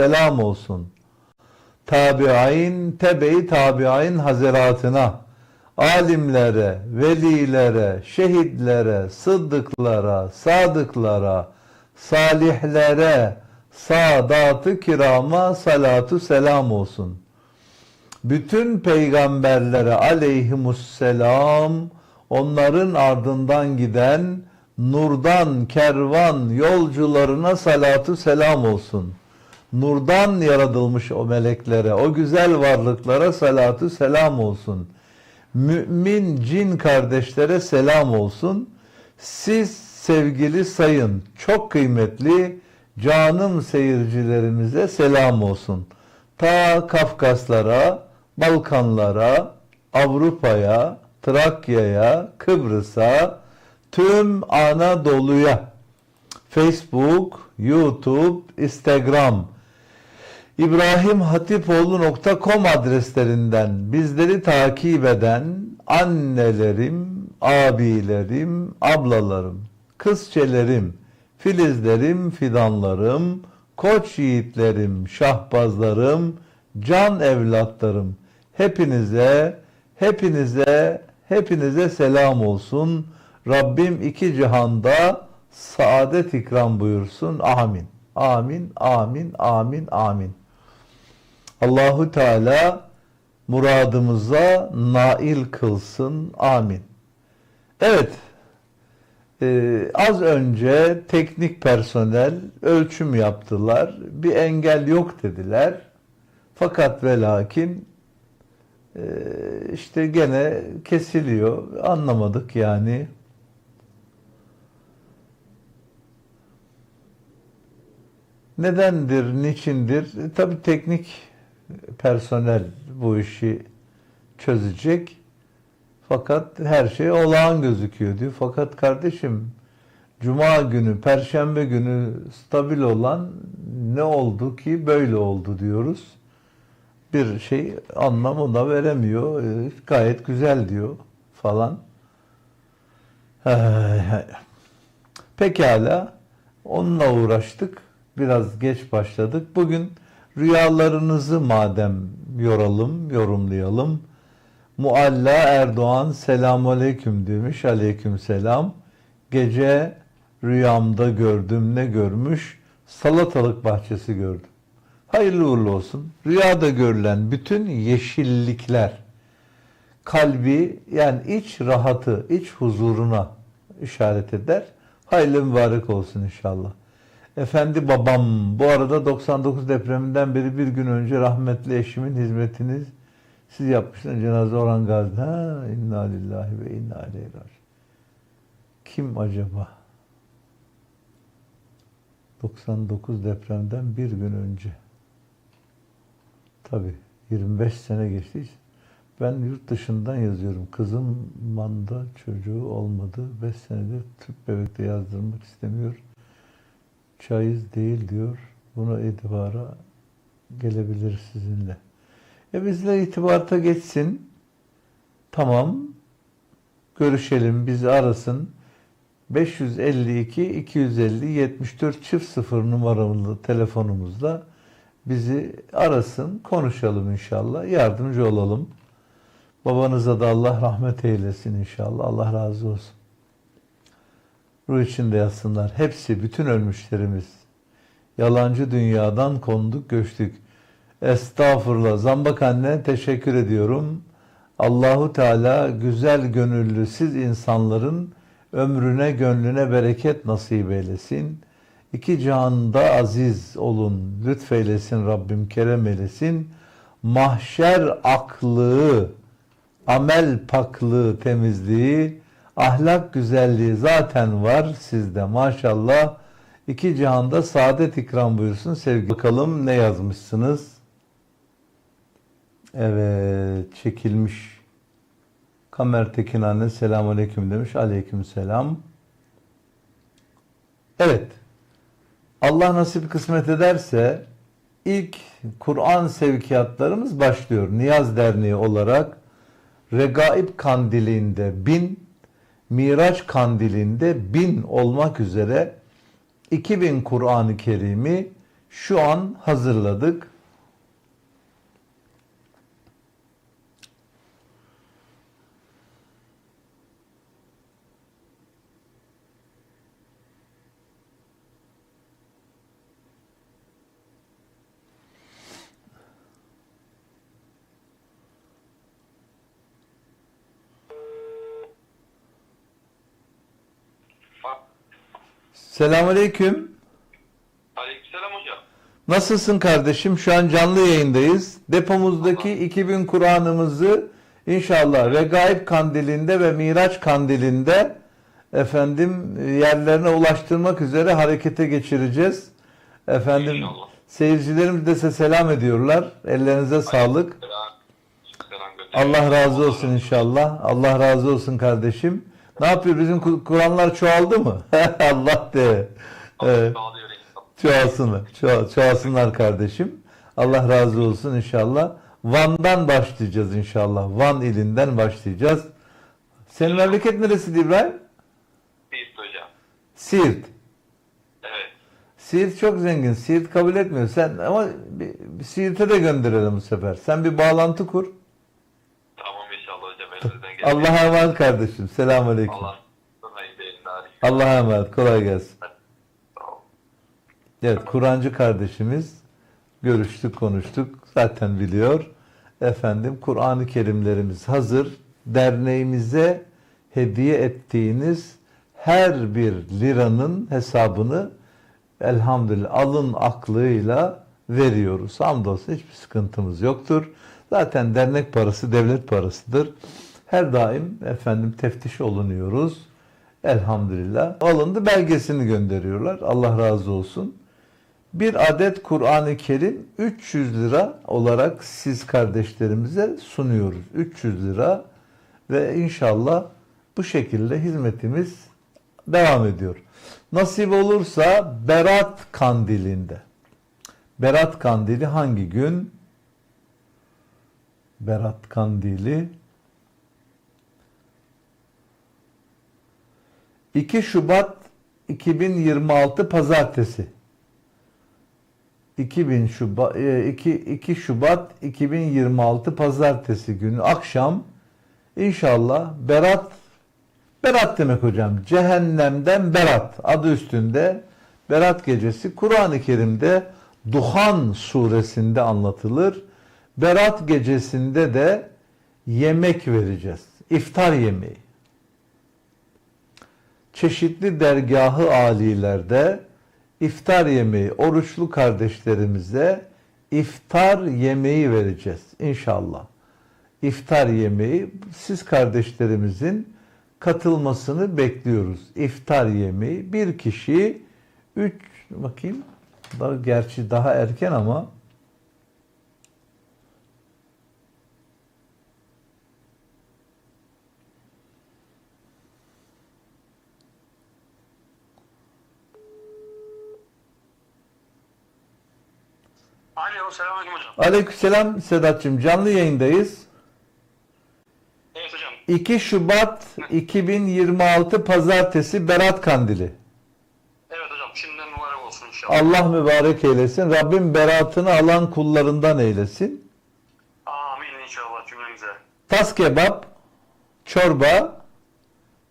selam olsun. Tabi'in, tebe-i tabi'in hazaratına, alimlere, velilere, şehitlere, sıddıklara, sadıklara, salihlere, sadat-ı kirama salatu selam olsun. Bütün peygamberlere aleyhimusselam, onların ardından giden nurdan kervan yolcularına salatu selam olsun. Nurdan yaratılmış o meleklere, o güzel varlıklara salatu selam olsun. Mümin cin kardeşlere selam olsun. Siz sevgili sayın, çok kıymetli canım seyircilerimize selam olsun. Ta Kafkaslara, Balkanlara, Avrupa'ya, Trakya'ya, Kıbrıs'a, tüm Anadolu'ya, Facebook, YouTube, Instagram, İbrahimhatipoğlu.com adreslerinden bizleri takip eden annelerim, abilerim, ablalarım, kızçelerim, filizlerim, fidanlarım, koç yiğitlerim, şahbazlarım, can evlatlarım, hepinize, hepinize, hepinize selam olsun. Rabbim iki cihanda saadet ikram buyursun. Amin. Amin, amin, amin, amin. Allahu Teala muradımıza nail kılsın. Amin. Evet, ee, az önce teknik personel ölçüm yaptılar. Bir engel yok dediler. Fakat ve lakin e, işte gene kesiliyor. Anlamadık yani. Nedendir, niçindir? E, tabii teknik personel bu işi çözecek. Fakat her şey olağan gözüküyor diyor. Fakat kardeşim Cuma günü, Perşembe günü stabil olan ne oldu ki böyle oldu diyoruz. Bir şey anlamı da veremiyor. E, Gayet güzel diyor falan. Pekala onunla uğraştık. Biraz geç başladık. Bugün rüyalarınızı madem yoralım, yorumlayalım. Mualla Erdoğan selamun aleyküm demiş. Aleyküm selam. Gece rüyamda gördüm ne görmüş? Salatalık bahçesi gördüm. Hayırlı uğurlu olsun. Rüyada görülen bütün yeşillikler kalbi yani iç rahatı, iç huzuruna işaret eder. Hayırlı mübarek olsun inşallah. Efendi babam bu arada 99 depreminden beri bir gün önce rahmetli eşimin hizmetiniz siz yapmışsınız cenaze Orhan Gazi. Ha, inna lillahi ve inna aleyhi. Kim acaba? 99 depremden bir gün önce. Tabii 25 sene geçti. Ben yurt dışından yazıyorum. Kızım manda çocuğu olmadı. 5 senedir tüp bebekte yazdırmak istemiyor. Caiz değil diyor. Buna itibara gelebilir sizinle. E bizle itibata geçsin. Tamam. Görüşelim. Bizi arasın. 552 250 74 çift sıfır numaralı telefonumuzla bizi arasın. Konuşalım inşallah. Yardımcı olalım. Babanıza da Allah rahmet eylesin inşallah. Allah razı olsun. Ruh içinde yatsınlar. Hepsi, bütün ölmüşlerimiz. Yalancı dünyadan konduk, göçtük. Estağfurullah. Zambak anne teşekkür ediyorum. Allahu Teala güzel gönüllü siz insanların ömrüne gönlüne bereket nasip eylesin. İki cihanda aziz olun. Lütfeylesin Rabbim kerem eylesin. Mahşer aklığı, amel paklığı, temizliği, ahlak güzelliği zaten var sizde maşallah. İki cihanda saadet ikram buyursun sevgi. Bakalım ne yazmışsınız? Evet çekilmiş. Kamer Tekin anne selamun aleyküm demiş. Aleyküm selam. Evet. Allah nasip kısmet ederse ilk Kur'an sevkiyatlarımız başlıyor. Niyaz Derneği olarak Regaib Kandili'nde bin, Miraç Kandili'nde bin olmak üzere 2000 Kur'an-ı Kerim'i şu an hazırladık. Selamünaleyküm. Aleykümselam hocam. Nasılsın kardeşim? Şu an canlı yayındayız. Depomuzdaki 2000 Kur'an'ımızı inşallah Regaib Kandili'nde ve Miraç Kandili'nde efendim yerlerine ulaştırmak üzere harekete geçireceğiz. Efendim İnşallah. seyircilerimiz de size selam ediyorlar. Ellerinize sağlık. Selam. Allah razı olsun inşallah. Allah razı olsun kardeşim. Ne yapıyor? Bizim Kur- Kur'anlar çoğaldı mı? Allah de. İnsan. Çoğalsınlar. Çoğal, çoğalsınlar kardeşim. Allah razı olsun inşallah. Van'dan başlayacağız inşallah. Van ilinden başlayacağız. Senin memleket neresi İbrahim? Biz hocam. Siirt. Evet. Siirt çok zengin. Siirt kabul etmiyor. Sen ama Siirt'e de gönderelim bu sefer. Sen bir bağlantı kur. Tamam inşallah hocam. Allah'a emanet kardeşim. Allah. İyi değiller. Allah'a emanet. Kolay gelsin. Evet, Kur'ancı kardeşimiz görüştük, konuştuk. Zaten biliyor. Efendim, Kur'an-ı Kerimlerimiz hazır. Derneğimize hediye ettiğiniz her bir liranın hesabını elhamdülillah alın aklıyla veriyoruz. Hamdolsun hiçbir sıkıntımız yoktur. Zaten dernek parası devlet parasıdır. Her daim efendim teftiş olunuyoruz. Elhamdülillah. Alındı belgesini gönderiyorlar. Allah razı olsun. Bir adet Kur'an-ı Kerim 300 lira olarak siz kardeşlerimize sunuyoruz. 300 lira ve inşallah bu şekilde hizmetimiz devam ediyor. Nasip olursa Berat Kandili'nde. Berat Kandili hangi gün? Berat Kandili 2 Şubat 2026 Pazartesi. 2000 Şubat 2 2 Şubat 2026 Pazartesi günü akşam inşallah Berat Berat demek hocam. Cehennemden Berat adı üstünde Berat gecesi Kur'an-ı Kerim'de Duhan suresinde anlatılır. Berat gecesinde de yemek vereceğiz. İftar yemeği çeşitli dergahı alilerde iftar yemeği, oruçlu kardeşlerimize iftar yemeği vereceğiz inşallah. İftar yemeği siz kardeşlerimizin katılmasını bekliyoruz. İftar yemeği bir kişi 3 bakayım daha, gerçi daha erken ama Alo. Selamünaleyküm hocam. Aleykümselam Sedat'cığım canlı yayındayız. Evet hocam. 2 Şubat 2026 Pazartesi Berat Kandili. Evet hocam. Şimdiden mübarek olsun inşallah. Allah mübarek eylesin. Rabbim beratını alan kullarından eylesin. Amin inşallah cümlemize. Tas kebap, çorba,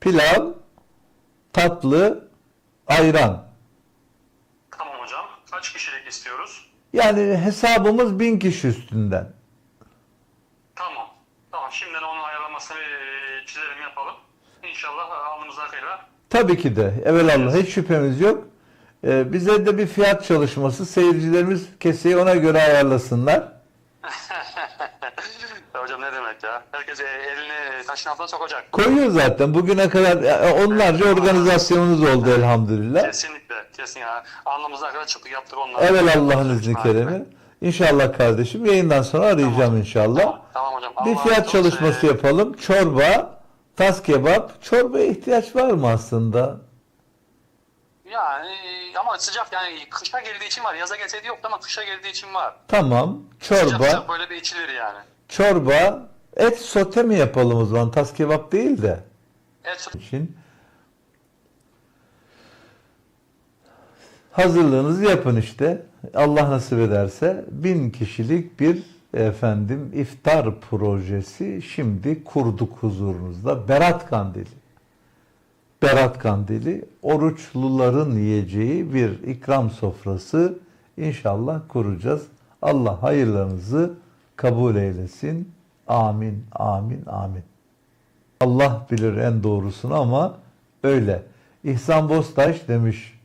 pilav, tatlı, ayran. Tamam hocam. Kaç kişilik istiyoruz? Yani hesabımız bin kişi üstünden. Tamam. Tamam. Şimdiden onun ayarlamasını eee, çizelim yapalım. İnşallah alnımıza akıyla. Tabii ki de. Evelallah hiç şüphemiz yok. Ee, bize de bir fiyat çalışması. Seyircilerimiz keseyi ona göre ayarlasınlar. Hocam ne demek ya? Herkes e, elini taşın altına sokacak. Koyuyor zaten. Bugüne kadar e, onlarca organizasyonumuz oldu elhamdülillah. Kesinlikle. Kesin ya. Alnımıza kadar çıktık yaptık onları. Evet Allah'ın izni keremi. İnşallah kardeşim yayından sonra arayacağım inşallah. Tamam, tamam hocam. Bir Allah'a fiyat çalışması Ee, yapalım. Çorba, tas kebap. Çorbaya ihtiyaç var mı aslında? Yani e, ama sıcak yani kışa geldiği için var. Yaza gelseydi yoktu ama kışa geldiği için var. Tamam. Sıcak Çorba, sıcak böyle bir içilir yani. Çorba, et sote mi yapalım o zaman? Tas kebap değil de. Et için hazırlığınızı yapın işte. Allah nasip ederse bin kişilik bir efendim iftar projesi şimdi kurduk huzurunuzda. Berat Kandili. Berat Kandili oruçluların yiyeceği bir ikram sofrası inşallah kuracağız. Allah hayırlarınızı kabul eylesin. Amin, amin, amin. Allah bilir en doğrusunu ama öyle. İhsan Bostaş demiş.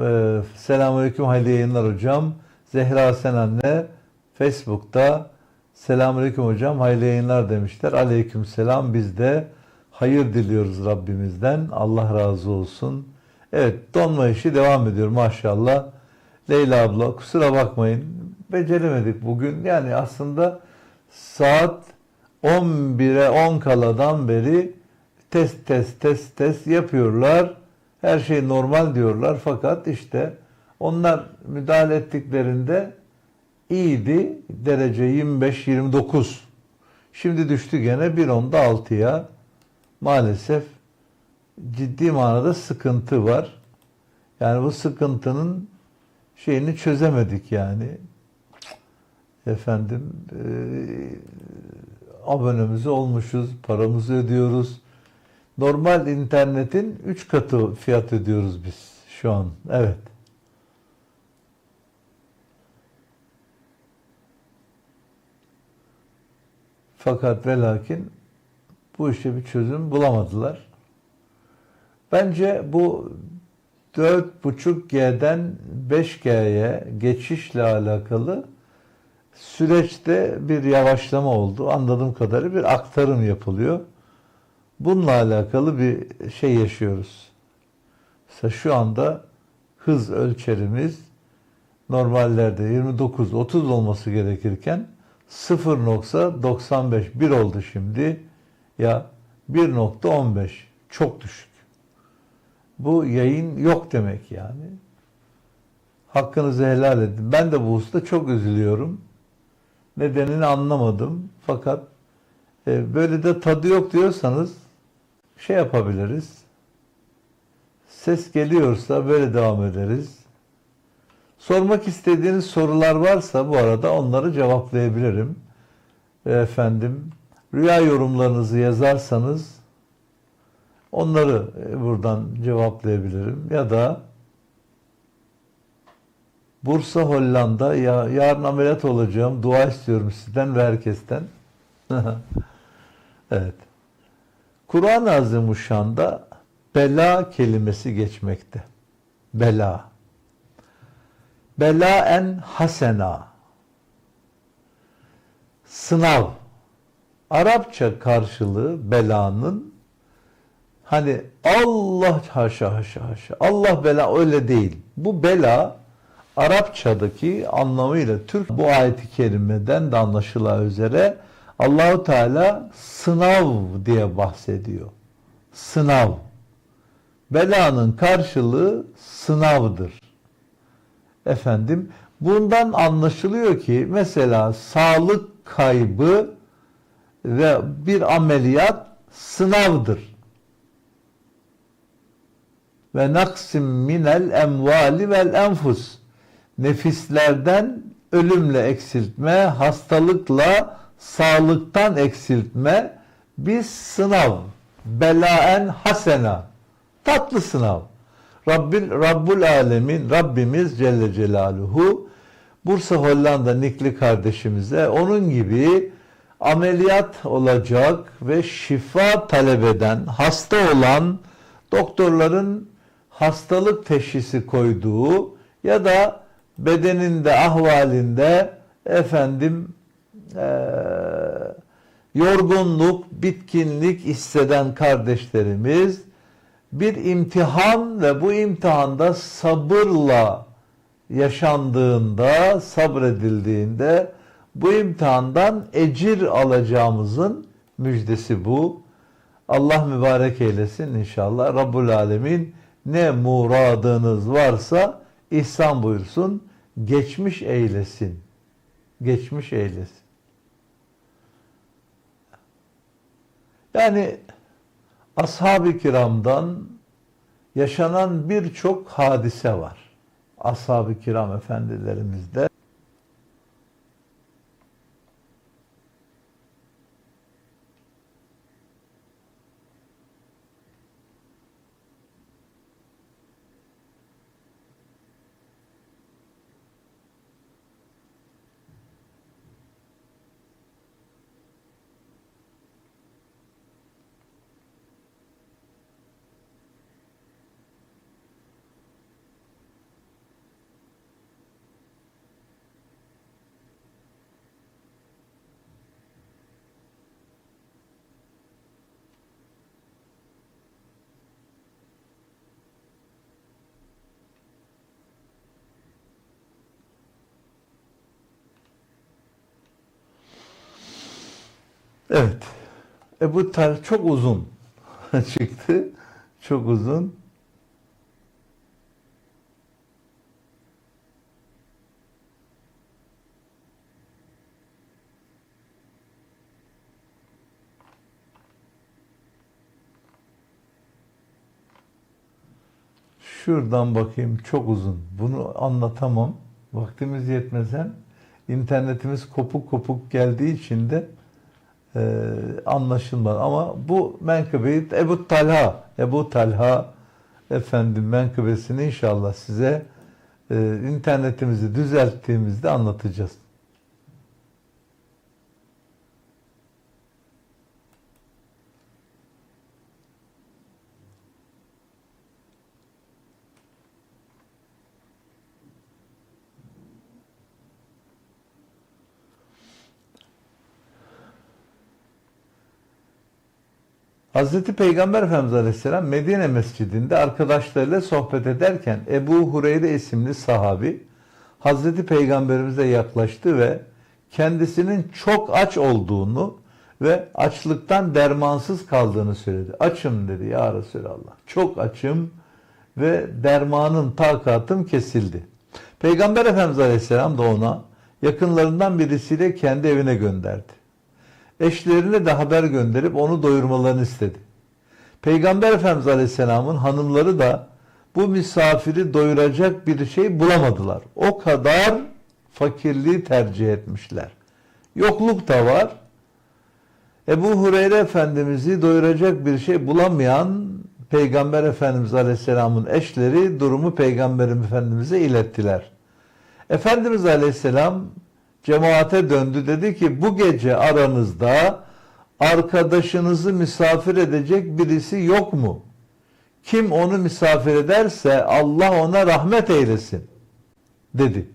Ee, Selamünaleyküm hayırlı yayınlar hocam. Zehra Sen anne Facebook'ta Selamünaleyküm hocam hayırlı yayınlar demişler. Aleyküm selam biz de hayır diliyoruz Rabbimizden. Allah razı olsun. Evet donma işi devam ediyor maşallah. Leyla abla kusura bakmayın beceremedik bugün. Yani aslında saat 11'e 10 kaladan beri test test test test yapıyorlar. Her şey normal diyorlar fakat işte onlar müdahale ettiklerinde iyiydi. Derece 25-29. Şimdi düştü gene 1.10'da 6'ya. Maalesef ciddi manada sıkıntı var. Yani bu sıkıntının şeyini çözemedik yani. Efendim e, abonemiz olmuşuz, paramızı ödüyoruz. Normal internetin 3 katı fiyat ödüyoruz biz şu an. Evet. Fakat ve lakin bu işe bir çözüm bulamadılar. Bence bu 4.5G'den 5G'ye geçişle alakalı süreçte bir yavaşlama oldu. Anladığım kadarıyla bir aktarım yapılıyor. Bununla alakalı bir şey yaşıyoruz. Mesela şu anda hız ölçerimiz normallerde 29-30 olması gerekirken 0.95 1 oldu şimdi ya 1.15 çok düşük. Bu yayın yok demek yani. Hakkınızı helal edin. Ben de bu hususta çok üzülüyorum. Nedenini anlamadım. Fakat e, böyle de tadı yok diyorsanız şey yapabiliriz. Ses geliyorsa böyle devam ederiz. Sormak istediğiniz sorular varsa bu arada onları cevaplayabilirim. E, Efendim rüya yorumlarınızı yazarsanız onları e, buradan cevaplayabilirim. Ya da Bursa, Hollanda. Ya, yarın ameliyat olacağım. Dua istiyorum sizden ve herkesten. evet. Kur'an-ı Azimuşşan'da bela kelimesi geçmekte. Bela. Belaen hasena. Sınav. Arapça karşılığı belanın hani Allah haşa haşa haşa Allah bela öyle değil. Bu bela Arapçadaki anlamıyla Türk bu ayeti kerimeden de anlaşılacağı üzere Allahu Teala sınav diye bahsediyor. Sınav. Belanın karşılığı sınavdır. Efendim bundan anlaşılıyor ki mesela sağlık kaybı ve bir ameliyat sınavdır. Ve naksim minel emvali vel enfus nefislerden ölümle eksiltme, hastalıkla sağlıktan eksiltme bir sınav. Belaen hasena. Tatlı sınav. Rabbil, Rabbul Alemin, Rabbimiz Celle Celaluhu Bursa Hollanda Nikli kardeşimize onun gibi ameliyat olacak ve şifa talep eden, hasta olan doktorların hastalık teşhisi koyduğu ya da bedeninde, ahvalinde efendim eee, yorgunluk, bitkinlik hisseden kardeşlerimiz bir imtihan ve bu imtihanda sabırla yaşandığında, sabredildiğinde bu imtihandan ecir alacağımızın müjdesi bu. Allah mübarek eylesin inşallah. Rabbul Alemin ne muradınız varsa ihsan buyursun, geçmiş eylesin. Geçmiş eylesin. Yani ashab-ı kiramdan yaşanan birçok hadise var. ashab-ı kiram efendilerimiz de Evet. Ebu Talha çok uzun çıktı. Çok uzun. Şuradan bakayım çok uzun. Bunu anlatamam. Vaktimiz yetmesen internetimiz kopuk kopuk geldiği için de e, anlaşılmadı. Ama bu menkıbeyi Ebu Talha, Ebu Talha efendim menkıbesini inşallah size e, internetimizi düzelttiğimizde anlatacağız. Hazreti Peygamber Efendimiz Aleyhisselam Medine Mescidinde arkadaşlarıyla sohbet ederken Ebu Hureyre isimli sahabi Hazreti Peygamberimize yaklaştı ve kendisinin çok aç olduğunu ve açlıktan dermansız kaldığını söyledi. Açım dedi ya Resulallah. Çok açım ve dermanım, takatım kesildi. Peygamber Efendimiz Aleyhisselam da ona yakınlarından birisiyle kendi evine gönderdi. Eşlerine de haber gönderip onu doyurmalarını istedi. Peygamber Efendimiz Aleyhisselam'ın hanımları da bu misafiri doyuracak bir şey bulamadılar. O kadar fakirliği tercih etmişler. Yokluk da var. Ebu Hureyre Efendimiz'i doyuracak bir şey bulamayan Peygamber Efendimiz Aleyhisselam'ın eşleri durumu Peygamber Efendimiz'e ilettiler. Efendimiz Aleyhisselam cemaate döndü dedi ki bu gece aranızda arkadaşınızı misafir edecek birisi yok mu? Kim onu misafir ederse Allah ona rahmet eylesin dedi.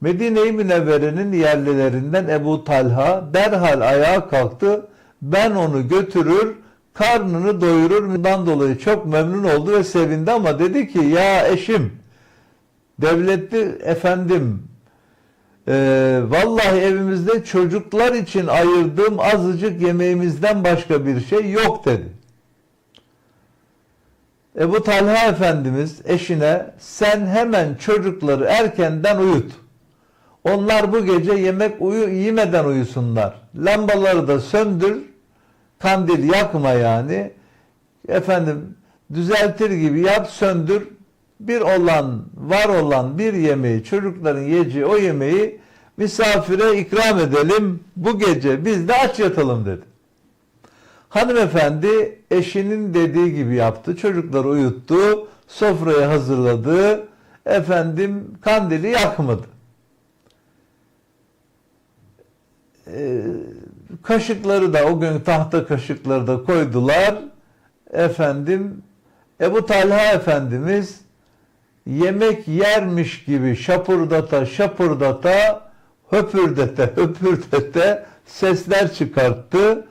Medine-i Münevvere'nin yerlilerinden Ebu Talha derhal ayağa kalktı. Ben onu götürür, karnını doyurur. Bundan dolayı çok memnun oldu ve sevindi ama dedi ki ya eşim, devletli efendim, ee, vallahi evimizde çocuklar için ayırdığım azıcık yemeğimizden başka bir şey yok dedi. Ebu Talha Efendimiz eşine sen hemen çocukları erkenden uyut. Onlar bu gece yemek uyu yemeden uyusunlar. Lambaları da söndür. Kandil yakma yani. Efendim düzeltir gibi yap söndür. Bir olan var olan bir yemeği çocukların yiyeceği o yemeği misafire ikram edelim. Bu gece biz de aç yatalım dedi. Hanımefendi eşinin dediği gibi yaptı. Çocukları uyuttu. Sofrayı hazırladı. Efendim kandili yakmadı. Ee, kaşıkları da o gün tahta kaşıkları da koydular. Efendim Ebu Talha Efendimiz yemek yermiş gibi şapurdata şapurdata höpürdete höpürdete sesler çıkarttı.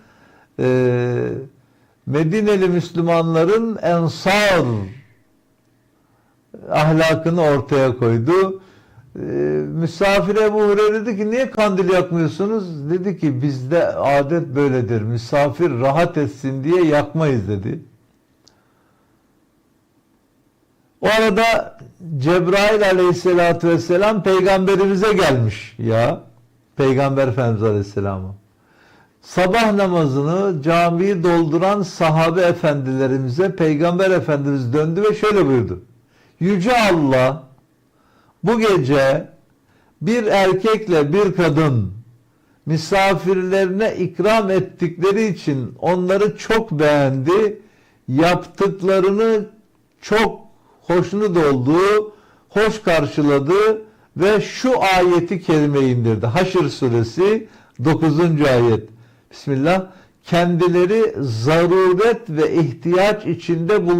Ee, Medineli Müslümanların ensar ahlakını ortaya koydu. Ee, misafir Ebu dedi ki niye kandil yakmıyorsunuz? Dedi ki bizde adet böyledir. Misafir rahat etsin diye yakmayız dedi. O arada Cebrail aleyhissalatü vesselam peygamberimize gelmiş ya. Peygamber Efendimiz aleyhisselamı. Sabah namazını camiyi dolduran sahabe efendilerimize Peygamber Efendimiz döndü ve şöyle buyurdu. Yüce Allah Bu gece bir erkekle bir kadın misafirlerine ikram ettikleri için onları çok beğendi. Yaptıklarını çok hoşnut olduğu, hoş karşıladı ve şu ayeti kerime indirdi. Haşr suresi 9. ayet. Bismillah. Kendileri zaruret ve ihtiyaç içinde bulunan